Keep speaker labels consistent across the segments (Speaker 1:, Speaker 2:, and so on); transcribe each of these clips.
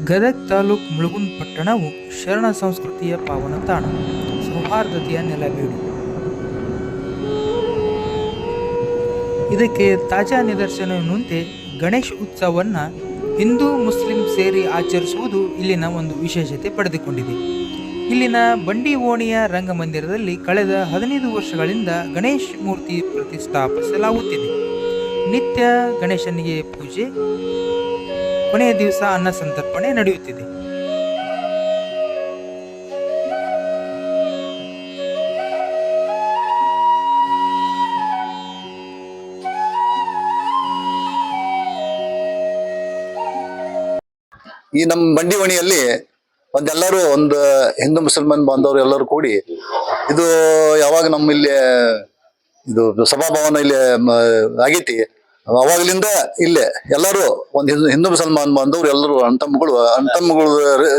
Speaker 1: ಗದಗ ತಾಲೂಕು ಮುಳುಗುಂದ ಪಟ್ಟಣವು ಶರಣ ಸಂಸ್ಕೃತಿಯ ಪಾವನ ತಾಣ. ಸೌಹಾರ್ದತೆಯ ನೆಲವೀಡು ಇದಕ್ಕೆ ತಾಜಾ ನಿದರ್ಶನವೆನ್ನುವಂತೆ ಗಣೇಶ್ ಉತ್ಸವವನ್ನು ಹಿಂದೂ ಮುಸ್ಲಿಂ ಸೇರಿ ಆಚರಿಸುವುದು ಇಲ್ಲಿನ ಒಂದು ವಿಶೇಷತೆ ಪಡೆದುಕೊಂಡಿದೆ. ಇಲ್ಲಿನ ಬಂಡಿ ಓಣಿಯ ರಂಗಮಂದಿರದಲ್ಲಿ ಕಳೆದ ಹದಿನೈದು ವರ್ಷಗಳಿಂದ ಗಣೇಶ್ ಮೂರ್ತಿ ಪ್ರತಿಷ್ಠಾಪಿಸಲಾಗುತ್ತಿದೆ. ನಿತ್ಯ ಗಣೇಶನಿಗೆ ಪೂಜೆ. ಕೊನೆಯ ದಿವಸ ಅನ್ನ ಸಂತರ್ಪಣೆ ನಡೆಯುತ್ತಿದೆ.
Speaker 2: ಈ ನಮ್ಮ ಬಂಡಿ ಓಣಿಯಲ್ಲಿ ಒಂದೆಲ್ಲರೂ ಒಂದು ಹಿಂದೂ ಮುಸಲ್ಮಾನ್ ಬಾಂಧವರು ಎಲ್ಲರೂ ಕೂಡಿ ಇದು ಯಾವಾಗ ನಮ್ಮ ಇಲ್ಲಿ ಇದು ಸಭಾಭವನ ಇಲ್ಲಿ ಆಗೈತಿ. ಅವಾಗಲಿಂದ ಇಲ್ಲೇ ಎಲ್ಲರೂ ಒಂದು ಹಿಂದೂ ಹಿಂದೂ ಮುಸಲ್ಮಾನ್ ಬಾಂಧವರು ಎಲ್ಲರೂ ಅಣ್ತಮ್ಮಗಳು ಅಣ್ತಮ್ಮಗಳು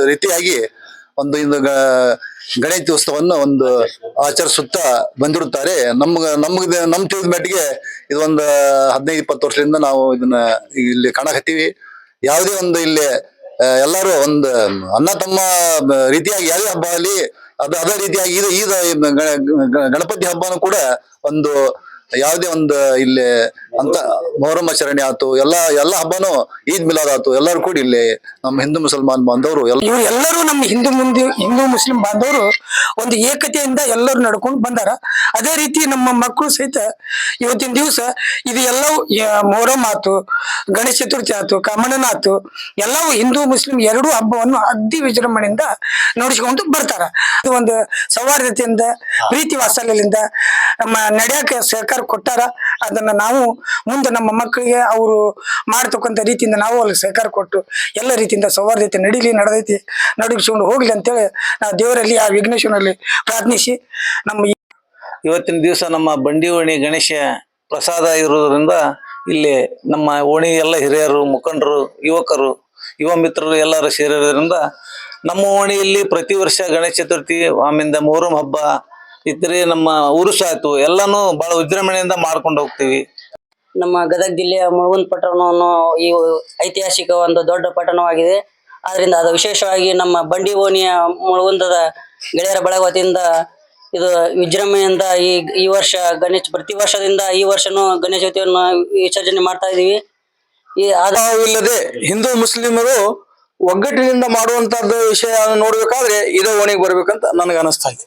Speaker 2: ರೀತಿಯಾಗಿ ಒಂದು ಇಂದು ಗಣೇಶ ಉತ್ಸವವನ್ನು ಒಂದು ಆಚರಿಸುತ್ತಾ ಬಂದಿರುತ್ತಾರೆ. ನಮ್ಗ ನಮ್ಗೆ ನಮ್ ತಿಳಿದ ಮಟ್ಟಿಗೆ ಇದೊಂದು ಹದಿನೈದು, ಇಪ್ಪತ್ತು ವರ್ಷದಿಂದ ನಾವು ಇದನ್ನ ಇಲ್ಲಿ ಕಾಣಕತ್ತೀವಿ. ಯಾವುದೇ ಒಂದು ಇಲ್ಲಿ ಎಲ್ಲರೂ ಒಂದು ಅಣ್ಣ ತಮ್ಮ ರೀತಿಯಾಗಿ ಯಾವುದೇ ಹಬ್ಬ ಅಲ್ಲಿ ಅದ, ಅದೇ ರೀತಿಯಾಗಿ ಇದು ಈದ ಗಣ- ಗಣ- ಗಣಪತಿ ಹಬ್ಬನೂ ಕೂಡ ಒಂದು ಯಾವುದೇ ಒಂದು ಇಲ್ಲಿ ಅಂತ ಮೊಹರಂ ಆಚರಣೆ ಆಯ್ತು ಎಲ್ಲ ಎಲ್ಲ ಹಬ್ಬನೂ ಈದ್ ಮಿಲಾದ್ ಆಯ್ತು ಎಲ್ಲರೂ ಕೂಡಿ ಇಲ್ಲಿ ನಮ್ಮ ಹಿಂದೂ ಮುಸಲ್ಮಾನ್ ಬಾಂಧವರು ಎಲ್ಲ
Speaker 3: ಇವ್ರು ಎಲ್ಲರೂ ನಮ್ಮ ಹಿಂದೂ ಮುಂದೆ ಹಿಂದೂ ಮುಸ್ಲಿಂ ಬಾಂಧವರು ಒಂದು ಏಕತೆಯಿಂದ ಎಲ್ಲರೂ ನಡ್ಕೊಂಡು ಬಂದಾರ. ಅದೇ ರೀತಿ ನಮ್ಮ ಮಕ್ಕಳು ಸಹಿತ ಇವತ್ತಿನ ದಿವಸ ಇದು ಎಲ್ಲವೂ ಯ- ಮೊಹರಂ ಆತು ಗಣೇಶ ಚತುರ್ಥಿ ಆತು ಕಾಮಣ್ಣನ ಆತು ಎಲ್ಲವೂ ಹಿಂದೂ ಮುಸ್ಲಿಂ ಎರಡೂ ಹಬ್ಬವನ್ನು ಅಗ್ದಿ ವಿಜೃಂಭಣೆಯಿಂದ ನೋಡಿಸ್ಕೊಂಡು ಬರ್ತಾರ. ಇದು ಒಂದು ಸೌಹಾರ್ದತೆಯಿಂದ ಪ್ರೀತಿ ವಾತ್ಸಲ್ಯದಿಂದ ನಡೆಯಕ್ಕೆ ಸರ್ಕಾರ ಕೊಟ್ಟಾರ? ಅದನ್ನ ನಾವು ಮುಂದೆ ನಮ್ಮ ಮಕ್ಕಳಿಗೆ ಅವರು ಮಾಡ್ತಕ್ಕಂಥ ರೀತಿಯಿಂದ ನಾವು ಅಲ್ಲಿ ಸಹಕಾರ ಕೊಟ್ಟು ಎಲ್ಲ ರೀತಿಯಿಂದ ಸೌಹಾರ್ದತೆ ನಡೀಲಿ, ನಡೆದೈತಿ ನಡುಗಿಸ್ಕೊಂಡು ಹೋಗ್ಲಿ ಅಂತೇಳಿ ನಾವು ದೇವರಲ್ಲಿ ಆ ವಿಘ್ನೇಶ್ವರಲ್ಲಿ ಪ್ರಾರ್ಥಿಸಿ ನಮ್ಮ
Speaker 4: ಇವತ್ತಿನ ದಿವಸ ನಮ್ಮ ಬಂಡಿ ಓಣಿ ಗಣೇಶ ಪ್ರಸಾದ ಇರೋದ್ರಿಂದ ಇಲ್ಲಿ ನಮ್ಮ ಓಣಿ ಎಲ್ಲ ಹಿರಿಯರು, ಮುಖಂಡರು, ಯುವಕರು, ಯುವ ಮಿತ್ರರು ಎಲ್ಲರೂ ಸೇರಿರೋದ್ರಿಂದ ನಮ್ಮ ಓಣಿಯಲ್ಲಿ ಪ್ರತಿ ವರ್ಷ ಗಣೇಶ ಚತುರ್ಥಿ ಆಮೇಲೆ ಮೊಹರಂ ಹಬ್ಬ ಇತರೆ ನಮ್ಮ ಉರುಸ ಆಯ್ತು ಎಲ್ಲಾನು ಬಹಳ ವಿಜೃಂಭಣೆಯಿಂದ ಮಾಡ್ಕೊಂಡು ಹೋಗ್ತೀವಿ.
Speaker 5: ನಮ್ಮ ಗದಗ ಜಿಲ್ಲೆಯ ಮುಳುಗುಂದ ಪಟ್ಟಣವನ್ನು ಈ ಐತಿಹಾಸಿಕ ಒಂದು ದೊಡ್ಡ ಪಟ್ಟಣವಾಗಿದೆ. ಆದ್ರಿಂದ ಅದು ವಿಶೇಷವಾಗಿ ನಮ್ಮ ಬಂಡಿ ಓಣಿಯ ಮುಳುಗುಂದದ ಗೆಳೆಯರ ಬಳಗ ವತಿಯಿಂದ ಇದು ವಿಜೃಂಭಣೆಯಿಂದ ಈ ಈ ವರ್ಷ ಗಣೇಶ ಪ್ರತಿ ವರ್ಷದಿಂದ ಈ ವರ್ಷನೂ ಗಣೇಶ ಚತುರ್ಥಿಯನ್ನು ವಿಸರ್ಜನೆ ಮಾಡ್ತಾ ಇದೀವಿ ಈ
Speaker 4: ಆದಾಯವಿಲ್ಲದೆ ಹಿಂದೂ ಮುಸ್ಲಿಮರು ಒಗ್ಗಟ್ಟಿನಿಂದ ಮಾಡುವಂತದ್ದು ವಿಷಯ ನೋಡ್ಬೇಕಾದ್ರೆ ಇದೇ ಓಣಿಗೆ ಬರ್ಬೇಕಂತ ನನಗೆ ಅನಿಸ್ತಾ ಇದೆ.